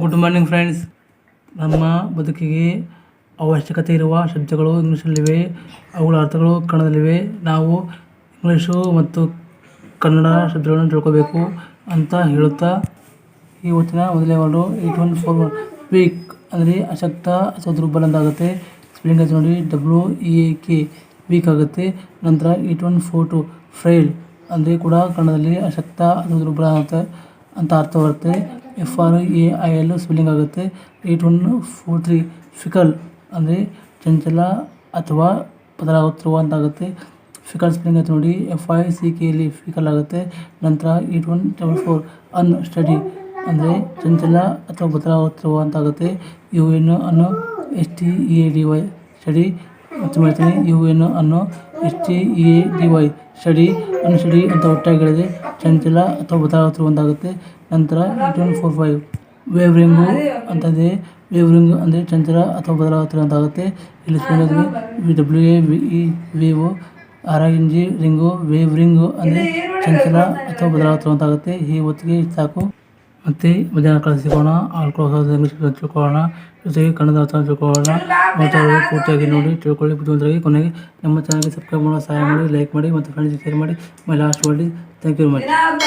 Good morning friends ನಮ್ಮ ಬದುಕಿಗೆ ಅವಶ್ಯಕತೆ ಇರುವ ಶಬ್ದಗಳು ಇಂಗ್ಲೀಷಲ್ಲಿವೆ, ಅವುಗಳ ಅರ್ಥಗಳು ಕನ್ನಡದಲ್ಲಿವೆ. ನಾವು ಇಂಗ್ಲೀಷು ಮತ್ತು ಕನ್ನಡ ಶಬ್ದಗಳನ್ನು ತಿಳ್ಕೋಬೇಕು ಅಂತ ಹೇಳುತ್ತಾ ಇವತ್ತಿನ ಮೊದಲೇ ಒಂದು ಏಟ್ ಒನ್ ಫೋರ್ ವೀಕ್ ಅಂದರೆ ಅಶಕ್ತ ಅಥವಾ ದುರ್ಬಲ ಅಂತಾಗುತ್ತೆ ಸ್ಪೆಲ್ಲಿಂಗ್ ಆಯ್ತು ನೋಡಿ W E A K week ಆಗುತ್ತೆ. ನಂತರ eight one four two frail ಅಂದರೆ ಕೂಡ ಕನ್ನಡದಲ್ಲಿ ಅಶಕ್ತ ಅಥವಾ ದುರ್ಬಲ ಅಂತ ಅಂತ ಅರ್ಥ ಬರುತ್ತೆ. F R A I L spelling ಆಗುತ್ತೆ. Eight one four three fickle ಅಂದರೆ ಚಂಚಲ ಅಥವಾ ಬದಲಾಗುತ್ತಿರುವ ಅಂತ ಆಗುತ್ತೆ ಫಿಕಲ್ ಸ್ಪೆಲ್ಲಿಂಗ್ ಆಯ್ತು ನೋಡಿ. ಎಫ್ ಐ ಸಿ ಕೆ ಎಲ್ಲಿ ಫಿಕಲ್ ಆಗುತ್ತೆ. ನಂತರ eight one double four unsteady ಅಂದರೆ ಚಂಚಲ ಅಥವಾ ಬದಲಾಗುತ್ತಿರುವ ಅಂತ ಆಗುತ್ತೆ ಯು ಎನ್ ಅನ್ನು S T E D Y steady ಮತ್ತು ಮಾಡ್ತೀನಿ ಯು ಎನ್ ಅನ್ನು S T E D Y steady unsteady ಅಂತ ಒಟ್ಟಾಗಿ ಚಂಚಲ ಅಥವಾ ಬದಲಾವತ್ರ ಒಂದಾಗುತ್ತೆ. ನಂತರ eight one four five wavering ಅಂತಂದರೆ ವೇವ್ರಿಂಗ್ ಅಂದರೆ ಚಂಚಲ ಅಥವಾ ಬದಲಾವತ್ರ ಅಂತಾಗುತ್ತೆ ಇಲ್ಲಿ V W A V E O R N G ring wavering ಅಂದರೆ ಚಂಚಲ ಅಥವಾ ಬದಲಾವತ್ರ ಅಂತಾಗುತ್ತೆ ಈ ಹೊತ್ತಿಗೆ ಸಾಕು. ಮತ್ತು ಮಧ್ಯಾಹ್ನ ಕಾಲ ಸಿಗೋಣ ಇಂಗ್ಲೀಷ್ ತಿಳ್ಕೊಳ್ಳೋಣ. ಜೊತೆಗೆ ಕನ್ನಡ ಅರ್ಥ ತಿಳ್ಕೊಳ್ಳೋಣ. ಅವರು ಪೂರ್ತಿಯಾಗಿ ನೋಡಿ, ತಿಳ್ಕೊಳ್ಳಿ. ಬುದ್ಧಿವಂತರಾಗಿ ಕೊನೆಗೆ ನಮ್ಮ ಚಾನಲ್ಗೆ ಸಬ್ಸ್ಕ್ರೈಬ್ ಮಾಡೋ ಸಹಾಯ ಮಾಡಿ ಲೈಕ್ ಮಾಡಿ, ಮತ್ತು ಫ್ರೆಂಡ್ಸ್ಗೆ ಶೇರ್ ಮಾಡಿ. ಮೈ ಲಾಸ್ಟ್ ಮಾಡಿ ಥ್ಯಾಂಕ್ ಯು ವೆರಿ ಮಚ್